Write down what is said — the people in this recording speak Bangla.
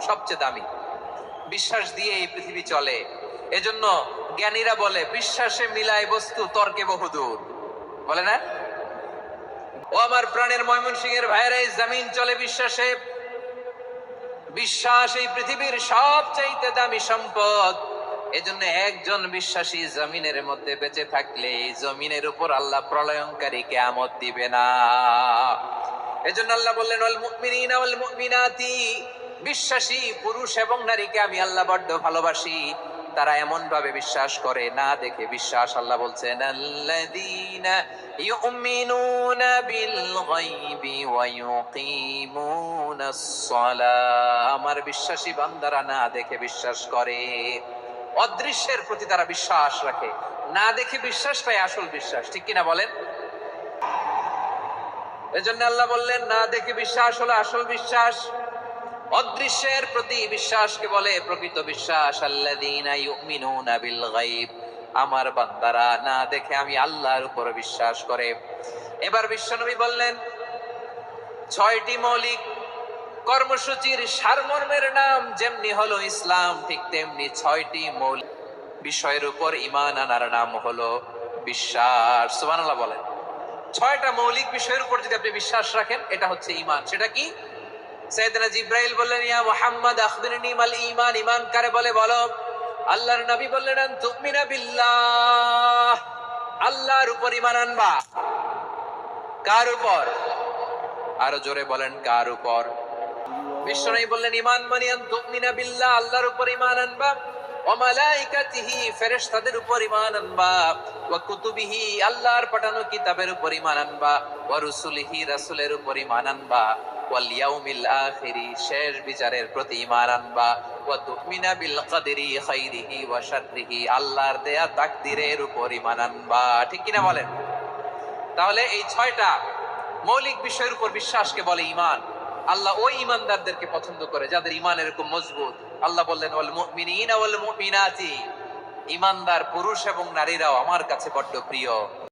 সবচেয়ে দামি। বিশ্বাস দিয়ে এই পৃথিবী চলে। এজন্য জ্ঞানীরা বলে, বিশ্বাসে মিলায় বস্তু, তর্কে বহুদূর। বলে না? ও আমার প্রাণের ময়মনসিংহের ভাইরা এই জমিন চলে বিশ্বাসে। বিশ্বাস এই পৃথিবীর সবচাইতে দামি সম্পদ। এজন্য একজন বিশ্বাসী জমিনের মধ্যে বেঁচে থাকলে এই জমিনের উপর আল্লাহ প্রলয়ঙ্কারী কেয়ামত দিবে না। এজন্য আল্লাহ বললেন, ওয়াল মুমিনিনা ওয়াল মুমিনাতি। বিশ্বাসী পুরুষ এবং নারীকে আমি আল্লাহ বড্ড ভালোবাসি। তারা এমন ভাবে বিশ্বাস করে, না দেখে বিশ্বাস। আল্লাহ বলছেন বিল আমার বিশ্বাসী বান্দারা না দেখে বিশ্বাস করে। অদৃশ্যের প্রতি তারা বিশ্বাস রাখে। না দেখে বিশ্বাসটাই আসল বিশ্বাস। ঠিক কিনা বলেন? এজন্য আল্লাহ বললেন, না দেখে বিশ্বাস হলো আসল বিশ্বাস। অদৃশ্যের প্রতি বিশ্বাসকে বলে প্রকৃত বিশ্বাস আমার বান্দারা না দেখে আমি আল্লাহর উপর বিশ্বাস করে। এবার বিশ্বনবী বললেন, ছয়টি মৌলিক কর্মসূচির সারমর্মের নাম যেমনি হলো ইসলাম, ঠিক তেমনি ছয়টি মৌলিক বিষয়ের উপর ইমান আনার নাম হলো বিশ্বাস। বলেন। ছয়টা মৌলিক বিষয়ের উপর যদি আপনি বিশ্বাস রাখেন, এটা হচ্ছে ইমান সেটা কি? সৈয়দনা জিব্রাইল বললেন, ইয়া মুহাম্মদ, আখবিরনি মাল ঈমান। ঈমান কারে বলে? বলো। আল্লাহর নবী বললেন, তুমিনা বিল্লাহ। আল্লাহর উপর ঈমান আনবা। কার উপর? আরও জোরে বলেন, কার উপর? বিশ্বনবী বললেন, ঈমান মানে আন তুমিনা বিল্লাহ, আল্লাহর উপর ঈমান আনবা। ওয়া মালাইকাতিহি, ফেরেশতাদের উপর ঈমান আনবা। ওয়া কুতুবিহি, আল্লাহর পাঠানো কিতাবের উপর ঈমান আনবা। ওয়া রাসূলের উপর ঈমান আনবা। ওয়াল শেষ বিচারের প্রতি আনবা। ওয়া তুমিনা বিল খাইরিহি ওয়া শাররিহি, আল্লাহর দেয়া তাকদীরের উপর আনবা। ঠিক বলেন? তাহলে এই ছয়টা মৌলিক বিষয়ের উপর বিশ্বাসকে বলে ঈমান। আল্লাহ ওই ইমানদারদেরকে পছন্দ করে যাদের ঈমান এরকম মজবুত। আল্লাহ বললেন, ওয়াল মুমিনিনা ওয়াল মুমিনাতি। ইমানদার পুরুষ এবং নারীরাও আমার কাছে বড্ড প্রিয়।